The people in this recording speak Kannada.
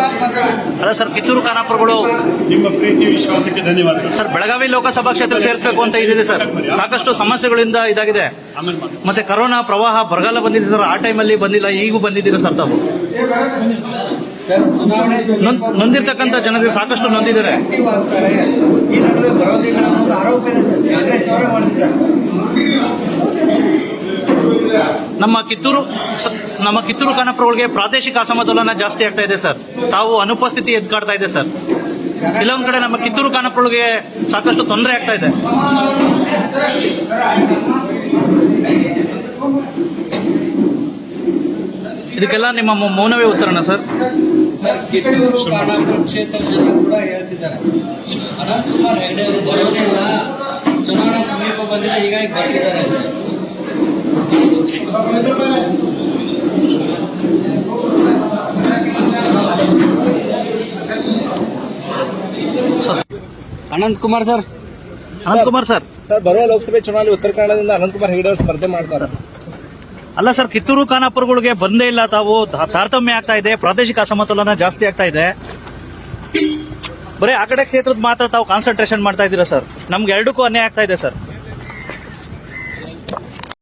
ಅಲ್ಲ ಸರ್ ಕಿತ್ತೂರು ಖಾನಾಪುರಗಳು ನಿಮ್ಮ ಪ್ರೀತಿ ವಿಶ್ವಾಸಕ್ಕೆ ಧನ್ಯವಾದಗಳು. ಸರ್ ಬೆಳಗಾವಿ ಲೋಕಸಭಾ ಕ್ಷೇತ್ರ ಸೇರಿಸಬೇಕು ಅಂತ ಇದೆ ಸರ್. ಸಾಕಷ್ಟು ಸಮಸ್ಯೆಗಳಿಂದ ಇದಾಗಿದೆ. ಮತ್ತೆ ಕರೋನಾ ಪ್ರವಾಹ ಬರಗಾಲ ಬಂದಿದೆ ಸರ್. ಆ ಟೈಮಲ್ಲಿ ಬಂದಿಲ್ಲ ಈಗೂ ಬಂದಿದ್ದೀರಾ ಸರ್ ತಾವು? ಸರ್ ಚುನಾವಣೆ ನೊಂದ್- ನೊಂದಿರ್ತಕ್ಕಂಥ ಜನರಿಗೆ ಸಾಕಷ್ಟು ನೊಂದಿದ್ದಾರೆ. ಈ ನಡುವೆ ಬರೋದಿಲ್ಲ ಅನ್ನೋ ಆರೋಪ ಇದೆ ಸರ್. ನಮ್ಮ ಕಿತ್ತೂರು ನಮ್ಮ ಕಿತ್ತೂರು ಖಾನಾಪುರಗಳಿಗೆ ಪ್ರಾದೇಶಿಕ ಅಸಮತೋಲನ ಜಾಸ್ತಿ ಆಗ್ತಾ ಇದೆ, ಸರ್. ತಾವು ಅನುಪಸ್ಥಿತಿ ಎದ್ಕಾಡ್ತಾ ಇದೆ, ಸರ್. ಕೆಲವೊಂದು ಕಡೆ ನಮ್ಮ ಕಿತ್ತೂರು ಖಾನಾಪುರಗಳಿಗೆ ಸಾಕಷ್ಟು ತೊಂದರೆ ಆಗ್ತಾ ಇದೆ. ಇದಕ್ಕೆಲ್ಲ ನಿಮ್ಮ ಮೌನವೇ ಉತ್ತರಣ ಸರ್? ಕಿತ್ತೂರು ಖಾನಾಪುರ ಕ್ಷೇತ್ರ ಜನ ಕೂಡ ಹೇಳ್ತಿದ್ದಾರೆ. ಅನಂತಕುಮಾರ್ ಹೆಗಡೆ ಅವರು ಬರೋದೇ ಇಲ್ಲ. ಚುನಾವಣೆ ಸಮೀಪ ಬಂದಿದೆ, ಹೀಗಾಗಿ ಬರ್ತಿದ್ದಾರೆ ಅಂತ. Sir. Anant Kumar sir Ananthkumar sir. Sir ಬರುವ ಲೋಕಸಭೆ ಚುನಾವಣೆ ಉತ್ತರ ಕನ್ನಡದಿಂದ ಅನಂತ್ ಕುಮಾರ್ ಹೆಗಡೆ ಅವರು ಸ್ಪರ್ಧೆ ಮಾಡ್ತಾರೆ. ಅಲ್ಲ ಸರ್ ಕಿತ್ತೂರು ಖಾನಾಪುರಗಳಿಗೆ ಬಂದೇ ಇಲ್ಲ ತಾವು. ತಾ- ತಾರತಮ್ಯ ಆಗ್ತಾ ಇದೆ ಪ್ರಾದೇಶಿಕ ಅಸಮತೋಲನ ಜಾಸ್ತಿ ಆಗ್ತಾ ಇದೆ. ಬರೀ ಆ ಕಡೆ ಕ್ಷೇತ್ರದ ಮಾತ್ರ ತಾವು ಕಾನ್ಸಂಟ್ರೇಷನ್ ಮಾಡ್ತಾ ಇದ್ದೀರಾ ಸರ್? ನಮ್ಗೆ ಎರಡಕ್ಕೂ ಅನ್ಯಾಯ ಆಗ್ತಾ ಇದೆ ಸರ್.